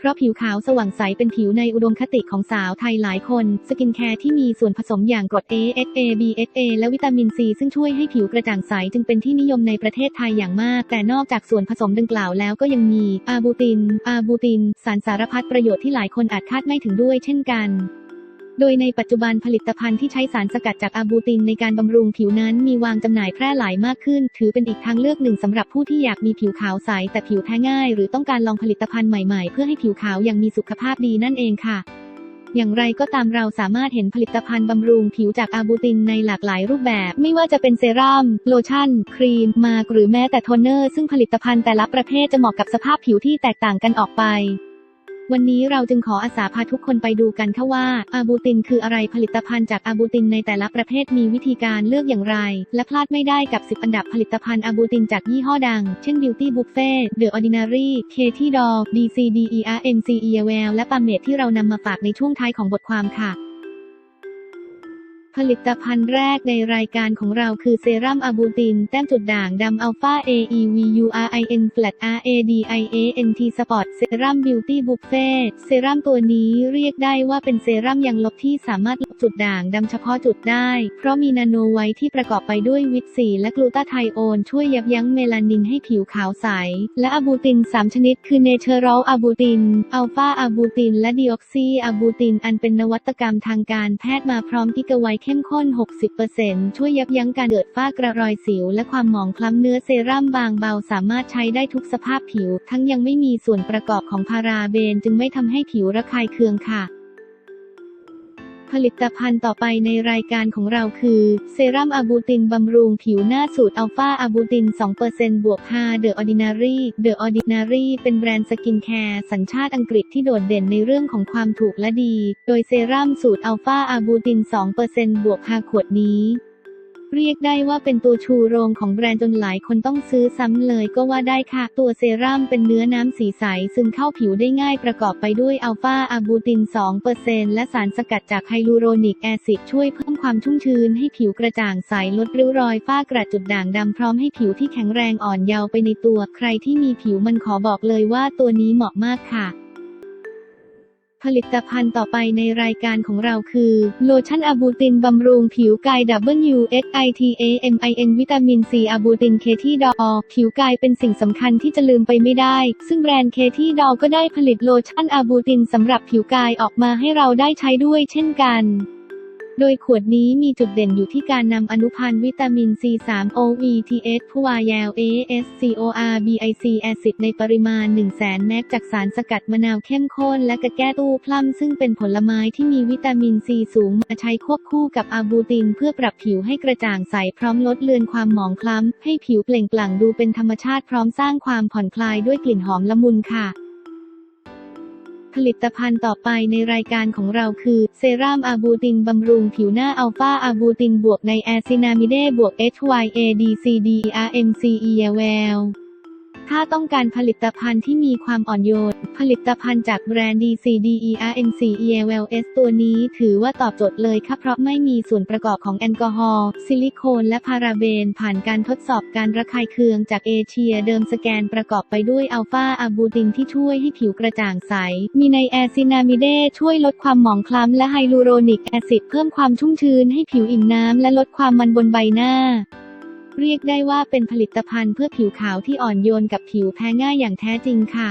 เพราะผิวขาวสว่างใสเป็นผิวในอุดมคติของสาวไทยหลายคน สกินแคร์ที่มีส่วนผสมอย่างกรด AHA BHA และวิตามินซีซึ่งช่วยให้ผิวกระจ่างใสจึงเป็นที่นิยมในประเทศไทยอย่างมาก แต่นอกจากส่วนผสมดังกล่าวแล้วก็ยังมีอาบูติน อาบูติน สารสารพัดประโยชน์ที่หลายคนอาจคาดไม่ถึงด้วยเช่นกัน โดยในปัจจุบันผลิตภัณฑ์ที่ใช้สารสกัดจากอาบูตินในการบำรุงผิวนั้นมีวางจำหน่ายแพร่หลายมากขึ้น ถือเป็นอีกทางเลือกหนึ่งสำหรับผู้ที่อยากมีผิวขาวใสแต่ผิวแพ้ง่าย หรือต้องการลองผลิตภัณฑ์ใหม่ๆ เพื่อให้ผิวขาวยังมีสุขภาพดีนั่นเองค่ะอย่างไรก็ตามเราสามารถเห็นผลิตภัณฑ์บำรุงผิวจากอาบูตินในหลากหลายรูปแบบ ไม่ว่าจะเป็นเซรั่ม โลชั่น ครีม มาร์กหรือแม้แต่โทนเนอร์ ซึ่งผลิตภัณฑ์แต่ละประเภทจะเหมาะกับสภาพผิวที่แตกต่างกันออกไป วันนี้เราจึงขออาสาพาทุกคนไปดูกันค่ะว่า อาบูตินคืออะไรผลิตภัณฑ์จากอาบูตินในแต่ละประเภทมีวิธีการเลือกอย่างไร และพลาดไม่ได้กับ 10 อันดับผลิตภัณฑ์อาบูตินจากยี่ห้อดัง เช่น Beauty Buffet The Ordinary Katy Doll DCDER MCE w e l และปาเมดที่เรานำมาฝากในช่วงท้ายของบทความค่ะ ผลิตภัณฑ์แรกในรายการของเราคือเซรั่มอะบูติน แต้มจุดด่างดำอัลฟา AEVURIN Flat RADIANT Spot เซรั่มบิวตี้บุฟเฟ่เซรั่มตัวนี้เรียกได้ว่าเป็นเซรั่มยังลบที่สามารถลบจุดด่างดำเฉพาะจุดได้ เพราะมีนาโนไวท์ที่ประกอบไปด้วยวิตซีและกลูตาไทโอนช่วยยับยั้งเมลานินให้ผิวขาวใส และอะบูติน 3 ชนิด คือเนเชอรัลอะบูติน อัลฟาอะบูติน และดีออกซีอะบูติน อันเป็นนวัตกรรมทางการแพทย์มาพร้อมกิกไวเข้มข้น 60%ช่วยยับยั้งการเกิดฝ้ากระรอยสิว และความหมองคล้ำเนื้อเซรั่มบางเบาสามารถใช้ได้ทุกสภาพผิว ทั้งยังไม่มีส่วนประกอบของพาราเบน จึงไม่ทำให้ผิวระคายเคืองค่ะ ผลิตภัณฑ์ต่อไปในรายการของเราคือ เซรั่มอะบูตินบำรุงผิวหน้าสูตรอัลฟาอะบูติน 2%บวก5 The Ordinary The Ordinary เป็นแบรนด์สกินแคร์สัญชาติอังกฤษที่โดดเด่นในเรื่องของความถูกและดี โดยเซรั่มสูตรอัลฟาอะบูติน 2%บวก5ขวดนี้ เรียกได้ว่าเป็นตัวชูโรงของแบรนด์จนหลายคนต้องซื้อซ้ำเลยก็ว่าได้ค่ะ ตัวเซรั่มเป็นเนื้อน้ำสีใสซึมเข้าผิวได้ง่ายประกอบไปด้วยอัลฟาอะบูติน 2%และสารสกัดจากไฮลูโรนิกแอซิดช่วยเพิ่มความชุ่มชื้นให้ผิวกระจ่างใสลดริ้วรอยฝ้ากระจุดด่างดำพร้อมให้ผิวที่แข็งแรงอ่อนเยาว์ไปในตัว ใครที่มีผิวมันขอบอกเลยว่าตัวนี้เหมาะมากค่ะ ผลิตภัณฑ์ต่อไปในรายการของเราคือ โลชั่นอะบูตินบำรุงผิวกาย W S I T A M I N วิตามินซีอะบูตินเคที่ดอ ผิวกายเป็นสิ่งสำคัญที่จะลืมไปไม่ได้ ซึ่งแบรนด์เคที่ดอก็ได้ผลิตโลชั่นอะบูตินสำหรับผิวกายออกมาให้เราได้ใช้ด้วยเช่นกัน โดยขวดนี้มีจุดเด่นอยู่ที่การนำอนุพันธ์วิตามิน C3 OETS พวายาว ASCORBIC แอซิดในปริมาณ 1 0 0 0 0แสนแมกจากสารสกัดมะนาวเข้มข้นและกระแก้ตู้พลัมซึ่งเป็นผลไม้ที่มีวิตามินซีสูงมาใช้ควบคู่กับอาบูตินเพื่อปรับผิวให้กระจ่างใสพร้อมลดเลือนความหมองคล้ำ ให้ผิวเปล่งปลั่งดูเป็นธรรมชาติพร้อมสร้างความผ่อนคลายด้วยกลิ่นหอมละมุนค่ะ ผลิตภัณฑ์ต่อไปในรายการของเราคือ เซรั่มอาบูตินบำรุงผิวหน้าอัลฟาอาบูตินบวกในแอซินามิเดบวก HYADCDERMCEL ถ้าต้องการผลิตภัณฑ์ที่มีความอ่อนโยน ผลิตภัณฑ์จากแบรนด์ DCDERMCELS ตัวนี้ถือว่าตอบโจทย์เลยค่ะเพราะไม่มีส่วนประกอบของแอลกอฮอล์ซิลิโคนและพาราเบน ผ่านการทดสอบการระคายเคืองจากเอเชียเดิมสแกนประกอบไปด้วยอัลฟาอะบูตินที่ช่วยให้ผิวกระจ่างใส มีในแอซินามิเดช่วยลดความหมองคล้ำและไฮลูโรนิกแอซิดเพิ่มความชุ่มชื้นให้ผิวอิ่มน้ำและลดความมันบนใบหน้า เรียกได้ว่าเป็นผลิตภัณฑ์เพื่อผิวขาวที่อ่อนโยนกับผิวแพ้ง่ายอย่างแท้จริงค่ะ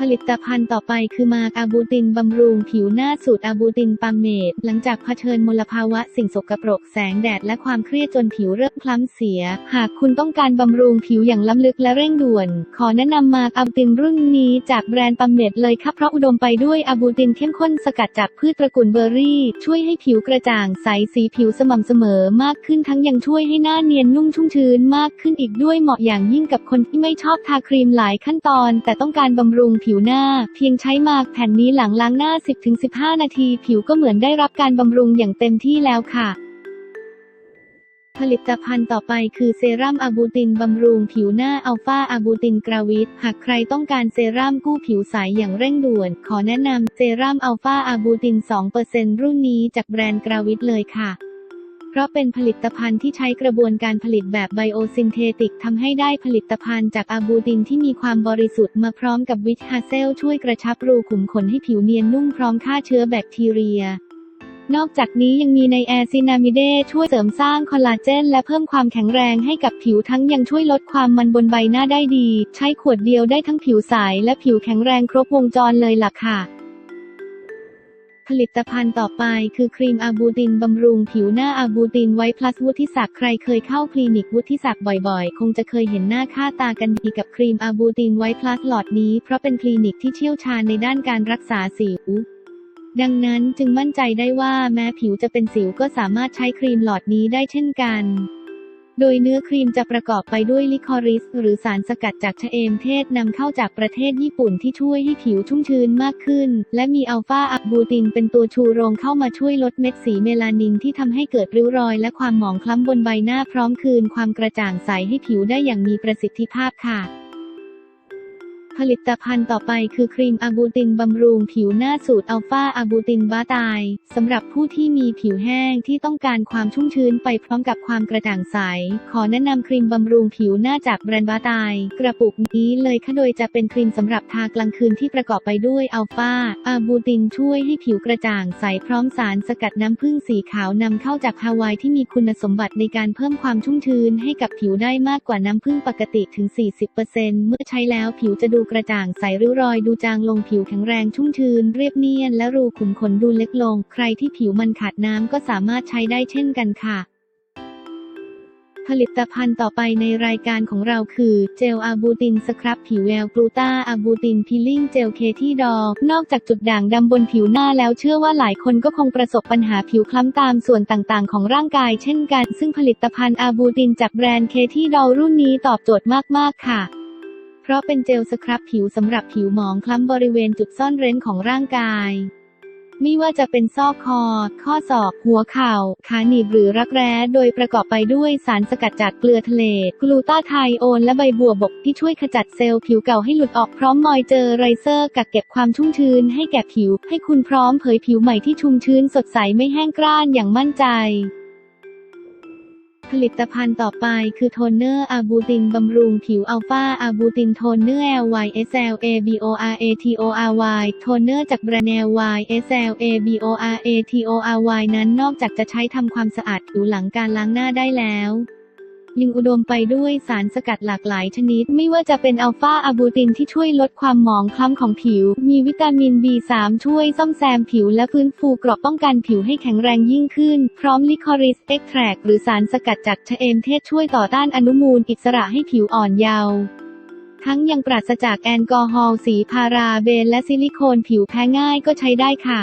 ผลิตภัณฑ์ต่อไปคือมาร์กอาบูตินบำรุงผิวหน้าสูตรอาบูตินปาเมดหลังจากเผชิญมลภาวะสิ่งสกปรกแสงแดดและความเครียดจนผิวเริ่มคล้ำเสีย หากคุณต้องการบำรุงผิวอย่างล้ำลึกและเร่งด่วน ขอแนะนำมาร์กอาบูตินรุ่นนี้จากแบรนด์ปาเมดเลยค่ะเพราะอุดมไปด้วยอาบูตินเข้มข้นสกัดจากพืชตระกูลเบอร์รี่ ช่วยให้ผิวกระจ่างใสสีผิวสม่ำเสมอมากขึ้นทั้งยังช่วยให้หน้าเนียนนุ่มชุ่มชื้นมากขึ้นอีกด้วยเหมาะอย่างยิ่งกับคนที่ไม่ชอบทาครีมหลายขั้นตอน แต่ต้องการบำรุงผิวหน้า เพียงใช้มาแผ่นนี้หลังล้างหน้า 10-15 นาที ผิวก็เหมือนได้รับการบำรุงอย่างเต็มที่แล้วค่ะผลิตภัณฑ์ต่อไปคือเซรั่มอะบูตินบำรุงผิวหน้าอัลฟาอะบูตินกราวิดหากใครต้องการเซรั่มกู้ผิวใสอย่างเร่งด่วน ขอแนะนำเซรั่มอัลฟาอะบูติน 2%รุ่นนี้จากแบรนด์กราวิดเลยค่ะ เพราะเป็นผลิตภัณฑ์ที่ใช้กระบวนการผลิตแบบไบโอซินเทติกทำให้ได้ผลิตภัณฑ์จากอาบูตินที่มีความบริสุทธิ์มาพร้อมกับวิตฮาเซลช่วยกระชับรูขุมขนให้ผิวเนียนนุ่มพร้อมฆ่าเชื้อแบคทีเรียนอกจากนี้ยังมีในแอซินามิเดช่วยเสริมสร้างคอลลาเจน และเพิ่มความแข็งแรงให้กับผิวทั้งยังช่วยลดความมันบนใบหน้าได้ดี ใช้ขวดเดียวได้ทั้งผิวใสและผิวแข็งแรงครบวงจรเลยล่ะค่ะ ผลิตภัณฑ์ต่อไปคือครีมอาบูตินบำรุงผิวหน้าอาบูตินไว้พลัสวุฒิศักดิ์ใครเคยเข้าคลินิกวุฒิศักดิ์บ่อยๆ คงจะเคยเห็นหน้าค่าตากันดีกับครีมอาบูตินไว้พลัสหลอดนี้เพราะเป็นคลินิกที่เชี่ยวชาญในด้านการรักษาสิวดังนั้นจึงมั่นใจได้ว่าแม้ผิวจะเป็นสิวก็สามารถใช้ครีมหลอดนี้ได้เช่นกัน โดยเนื้อครีมจะประกอบไปด้วยลิคอริส หรือสารสกัดจากชะเอมเทศนำเข้าจากประเทศญี่ปุ่นที่ช่วยให้ผิวชุ่มชื้นมากขึ้น และมีอัลฟาอับบูตินเป็นตัวชูโรงเข้ามาช่วยลดเม็ดสีเมลานินที่ทำให้เกิดริ้วรอย และความหมองคล้ำบนใบหน้าพร้อมคืน ความกระจ่างใสให้ผิวได้อย่างมีประสิทธิภาพค่ะ ผลิตภัณฑ์ต่อไปคือครีมอาบูตินบำรุงผิวหน้าสูตรอัลฟาอาบูตินบาตายสำหรับผู้ที่มีผิวแห้งที่ต้องการความชุ่มชื้นไปพร้อมกับความกระจ่างใส ขอแนะนำครีมบำรุงผิวหน้าจากแบรนด์บาตาย กระปุกนี้เลยค่ะโดยจะเป็นครีมสำหรับทากลางคืนที่ประกอบไปด้วยอัลฟาอาบูตินช่วยให้ผิวกระจ่างใสพร้อมสารสกัดน้ำผึ้งสีขาวนำเข้าจากฮาวายที่มีคุณสมบัติในการเพิ่มความชุ่มชื้นให้กับผิวได้มากกว่าน้ำผึ้งปกติถึง 40%เมื่อใช้แล้วผิวจะดูกระจ่างใสริ้วรอยดูจางลงผิวแข็งแรงชุ่มชื้น เรียบเนียน และรูขุมขนดูเล็กลง ใครที่ผิวมันขาดน้ำก็สามารถใช้ได้เช่นกันค่ะ ผลิตภัณฑ์ต่อไปในรายการของเราคือ เจลอาบูตินสครับผิวแววกลูตาอาบูตินพีลิ่งเจลเคที่ดอนอกจากจุดด่างดำบนผิวหน้าแล้วเชื่อว่าหลายคนก็คงประสบปัญหาผิวคล้ำตามส่วนต่างๆ ของร่างกายเช่นกัน ซึ่งผลิตภัณฑ์อาบูตินจากแบรนด์เคที่ดอรุ่นนี้ตอบโจทย์มากๆค่ะ ราะเป็นเจลสครับผิวสำหรับผิวหมองคล้ำบริเวณจุดซ่อนเร้นของร่างกาย ไม่ว่าจะเป็นซอกคอ ข้อศอก หัวเข่า ขาหนีบหรือรักแร้ โดยประกอบไปด้วยสารสกัดจากเกลือทะเล กลูตาไทโอน และใบบัวบกที่ช่วยขจัดเซลล์ผิวเก่าให้หลุดออกพร้อมมอยเจอไรเซอร์กักเก็บความชุ่มชื้นให้แก่ผิว ให้คุณพร้อมเผยผิวใหม่ที่ชุ่มชื้นสดใสไม่แห้งกร้านอย่างมั่นใจ ผลิตภัณฑ์ต่อไปคือโทนเนอร์อาบูตินบำรุงผิวอัลฟาอาบูตินโทนเนอร์ LYSL ABORATORY โทนเนอร์จากแบรนด์ LYSL ABORATORY นั้นนอกจากจะใช้ทำความสะอาดผิวหลังการล้างหน้าได้แล้ว ยังอุดมไปด้วยสารสกัดหลากหลายชนิด ไม่ว่าจะเป็นอัลฟาอะบูตินที่ช่วยลดความหมองคล้ำของผิว มีวิตามิน B3 ช่วยซ่อมแซมผิวและฟื้นฟูเกราะป้องกันผิวให้แข็งแรงยิ่งขึ้น พร้อมลิคอริสเอ็กแทรกหรือสารสกัดจากชะเอมเทศช่วยต่อต้านอนุมูลอิสระให้ผิวอ่อนเยาว์ทั้งยังปราศจากแอลกอฮอล์สีพาราเบนและซิลิโคนผิวแพ้ง่ายก็ใช้ได้ค่ะ